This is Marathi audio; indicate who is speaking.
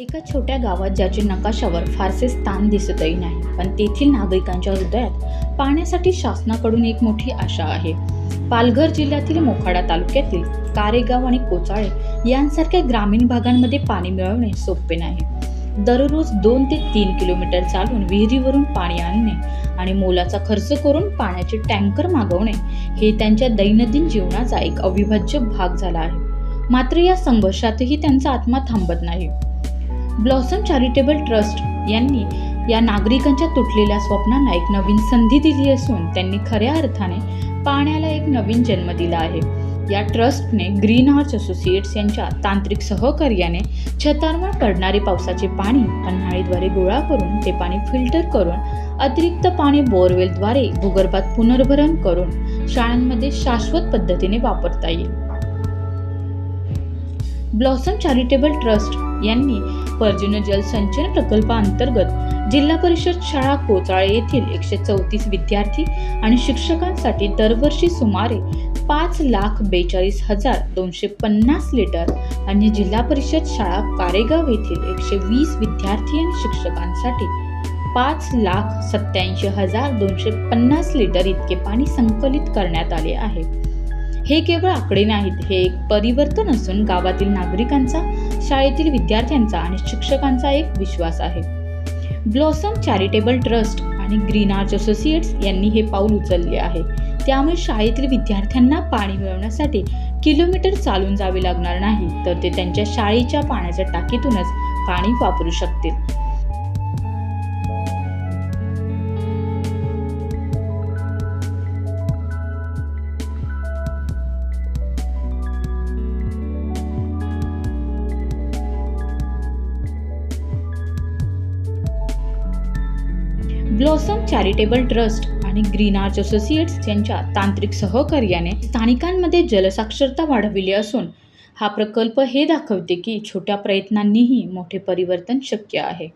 Speaker 1: एका छोट्या गावात ज्याचे नकाशावर फारसे स्थान दिसतही नाही पण तेथील नागरिकांच्या हृदयात पाण्यासाठी शासनाकडून एक मोठी आशा आहे. पालघर जिल्ह्यातील मोखाडा तालुक्यातील कारेगाव आणि कोचाळे यांसारख्या ग्रामीण भागांमध्ये पाणी मिळवणे सोपे नाही. दररोज दोन ते तीन किलोमीटर चालून विहिरीवरून पाणी आणणे आणि मोलाचा खर्च करून पाण्याचे टँकर मागवणे हे त्यांच्या दैनंदिन जीवनाचा एक अविभाज्य भाग झाला आहे. मात्र या संघर्षातही त्यांचा आत्मा थांबत नाही. ब्लॉसम चॅरिटेबल ट्रस्ट यांनी या नागरिकांच्या तुटलेल्या स्वप्नांना एक नवीन संधी दिली असून त्यांनी खऱ्या अर्थाने पाण्याला एक नवीन जन्म दिला आहे. या ट्रस्टने ग्रीन हार्ट असोसिएट्स यांच्या तांत्रिक सहकार्याने छतांवर पडणारे पावसाचे पाणी पन्हाळीद्वारे गोळा करून ते पाणी फिल्टर करून अतिरिक्त पाणी बोअरवेलद्वारे भूगर्भात पुनर्भरण करून शाळांमध्ये शाश्वत पद्धतीने वापरता येईल. ब्लॉसम चॅरिटेबल ट्रस्ट यांनी पर्जन्य जल प्रकल्पाअंतर्गत जिल्हा परिषद शाळा कोचाळे येथील एकशे चौतीस विद्यार्थी आणि शिक्षकांसाठी दरवर्षी सुमारे पाच लाख बेचाळीस हजार दोनशे पन्नास लिटर आणि जिल्हा परिषद शाळा कारेगाव येथील एकशे वीस विद्यार्थी आणि शिक्षकांसाठी पाच लाख सत्याऐंशी हजार दोनशे पन्नास लिटर इतके पाणी संकलित करण्यात आले आहे. हे केवळ आकडे नाहीत हे एक परिवर्तन असून गावातील नागरिकांचा शाळेतील विद्यार्थ्यांचा आणि शिक्षकांचा एक विश्वास आहे. ब्लॉसम चॅरिटेबल ट्रस्ट आणि ग्रीन आर्च असोसिएट्स यांनी हे पाऊल उचलले आहे. त्यामुळे शाळेतील विद्यार्थ्यांना पाणी मिळवण्यासाठी किलोमीटर चालून जावे लागणार नाही तर ते त्यांच्या शाळेच्या पाण्याच्या टाकीतूनच पाणी वापरू शकतील. ब्लॉसम चॅरिटेबल ट्रस्ट आणि ग्रीन आर्च असोसिएट्स यांच्या तांत्रिक सहकार्याने स्थानिकांमध्ये जलसाक्षरता वाढविली असून हा प्रकल्प हे दाखवते की छोट्या प्रयत्नांनीही मोठे परिवर्तन शक्य आहे.